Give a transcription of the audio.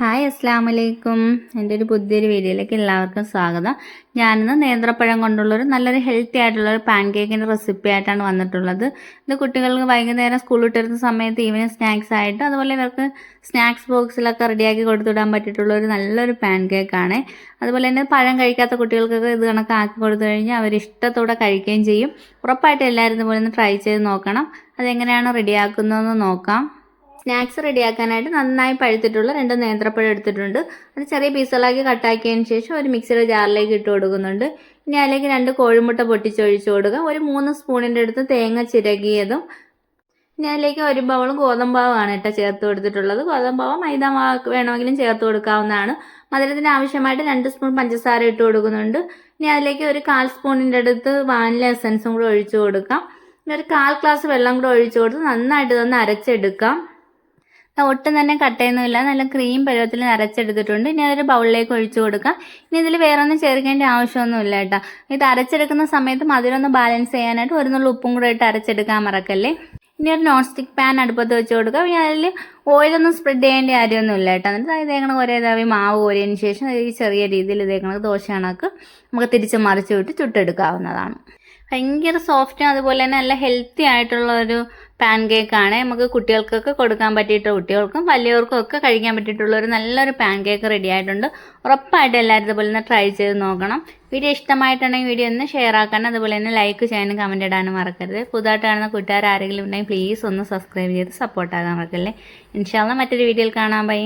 Hi അസ്സാമലൈക്കും എന്റെ ഒരു പുതിയൊരു വീഡിയോയിലേക്ക് എല്ലാവർക്കും സ്വാഗതം. ഞാനിന്ന് നേന്ത്രപ്പഴം കൊണ്ടുള്ളൊരു നല്ലൊരു ഹെൽത്തി ആയിട്ടുള്ള ഒരു പാൻ കേക്കിന്റെ റെസിപ്പി ആയിട്ടാണ് വന്നിട്ടുള്ളത്. ഇത് കുട്ടികൾക്ക് വൈകുന്നേരം സ്കൂൾ വിട്ടിരുന്ന സമയത്ത് ഈവനിങ് സ്നാക്സ് ആയിട്ട് അതുപോലെ ഇവർക്ക് സ്നാക്സ് ബോക്സിലൊക്കെ റെഡിയാക്കി കൊടുത്തുവിടാൻ പറ്റിയിട്ടുള്ള ഒരു നല്ലൊരു പാൻ കേക്കാണ് അതുപോലെ തന്നെ പഴം കഴിക്കാത്ത കുട്ടികൾക്കൊക്കെ ഇത് കണക്കാക്കി കൊടുത്തു കഴിഞ്ഞാൽ അവർ ഇഷ്ടത്തോടെ കഴിക്കുകയും ചെയ്യും. ഉറപ്പായിട്ട് എല്ലാവരും ഇതുപോലെ ഒന്ന് ട്രൈ ചെയ്ത് നോക്കണം. അതെങ്ങനെയാണ് റെഡിയാക്കുന്നതെന്ന് നോക്കാം. സ്നാക്സ് റെഡിയാക്കാനായിട്ട് നന്നായി പഴുത്തിട്ടുള്ള രണ്ട് നേന്ത്രപ്പഴം എടുത്തിട്ടുണ്ട്. അത് ചെറിയ പീസുകളാക്കി കട്ടാക്കിയതിന് ശേഷം ഒരു മിക്സിയുടെ ജാറിലേക്ക് ഇട്ട് കൊടുക്കുന്നുണ്ട്. ഇനി അതിലേക്ക് രണ്ട് കോഴിമുട്ട പൊട്ടിച്ചൊഴിച്ചു കൊടുക്കുക ഒരു മൂന്ന് സ്പൂണിന്റെ അടുത്ത് തേങ്ങ ചിരകിയതും ഇനി അതിലേക്ക് ഒരു ബൗൾ ഗോതമ്പാവാണ് കേട്ടോ ചേർത്ത് കൊടുത്തിട്ടുള്ളത്. ഗോതമ്പാവ് മൈദ മാവ് വേണമെങ്കിലും ചേർത്ത് കൊടുക്കാവുന്നതാണ്. മധുരത്തിന് ആവശ്യമായിട്ട് രണ്ട് സ്പൂൺ പഞ്ചസാര ഇട്ട് കൊടുക്കുന്നുണ്ട്. ഇനി അതിലേക്ക് ഒരു കാൽ സ്പൂണിന്റെ അടുത്ത് വാനില എസൻസും കൂടെ ഒഴിച്ചു കൊടുക്കാം. ഒരു കാൽ ഗ്ലാസ് വെള്ളം കൂടെ ഒഴിച്ചു കൊടുത്ത് നന്നായിട്ട് ഇതൊന്ന് അരച്ചെടുക്കാം. ഒട്ടും തന്നെ കട്ടയൊന്നുമില്ല നല്ല ക്രീം പരുവത്തിൽ അരച്ചെടുത്തിട്ടുണ്ട് ഇനി അതൊരു ബൗളിലേക്ക് ഒഴിച്ചു കൊടുക്കാം. ഇനി ഇതിൽ വേറെ ഒന്നും ചേർക്കേണ്ട ആവശ്യമൊന്നുമില്ല കേട്ടോ. ഇത് അരച്ചെടുക്കുന്ന സമയത്ത് മധുരം ഒന്ന് ബാലൻസ് ചെയ്യാനായിട്ട് ഒരു നുള്ള ഉപ്പും കൂടെ ഇട്ട് അരച്ചെടുക്കാൻ മറക്കല്ലേ? ഇനി ഒരു നോൺ സ്റ്റിക്ക് പാൻ അടുപ്പത്ത് വെച്ച് കൊടുക്കുക പിന്നെ അതിൽ ഓയിലൊന്നും സ്പ്രെഡ് ചെയ്യേണ്ട കാര്യമൊന്നുമില്ല കേട്ടോ. എന്നിട്ട് ഇതേക്കണ ഒരേ തവി മാവ് കോരിയതിന് ശേഷം ഈ ചെറിയ രീതിയിൽ ഇതേക്കണ ദോശ കണക്ക് നമുക്ക് തിരിച്ച് മറിച്ച് വിട്ട് ചുട്ടെടുക്കാവുന്നതാണ്. ഭയങ്കര സോഫ്റ്റും അതുപോലെ തന്നെ നല്ല ഹെൽത്തി ആയിട്ടുള്ള ഒരു പാൻ ആണ് നമുക്ക് കുട്ടികൾക്കൊക്കെ കൊടുക്കാൻ പറ്റിയിട്ട് കുട്ടികൾക്കും വലിയവർക്കും ഒക്കെ കഴിക്കാൻ പറ്റിയിട്ടുള്ള ഒരു നല്ലൊരു പാൻ കേക്ക് റെഡി ആയിട്ടുണ്ട്. ഉറപ്പായിട്ട് എല്ലാവരും ഇതുപോലെ ഒന്ന് ട്രൈ ചെയ്ത് നോക്കണം. വീഡിയോ ഇഷ്ടമായിട്ടുണ്ടെങ്കിൽ വീഡിയോ ഒന്ന് ഷെയർ ആക്കാനും അതുപോലെ തന്നെ ലൈക്ക് ചെയ്യാനും കമന്റ് ഇടാനും മറക്കരുത്. പുതുതായിട്ട് കാണുന്ന കൂട്ടുകാർ ആരെങ്കിലും ഉണ്ടെങ്കിൽ പ്ലീസ് ഒന്ന് സബ്സ്ക്രൈബ് ചെയ്ത് സപ്പോർട്ടാകാൻ മറക്കല്ലേ. ഇൻഷാല്ല മറ്റൊരു വീഡിയോയിൽ കാണാൻ ബൈ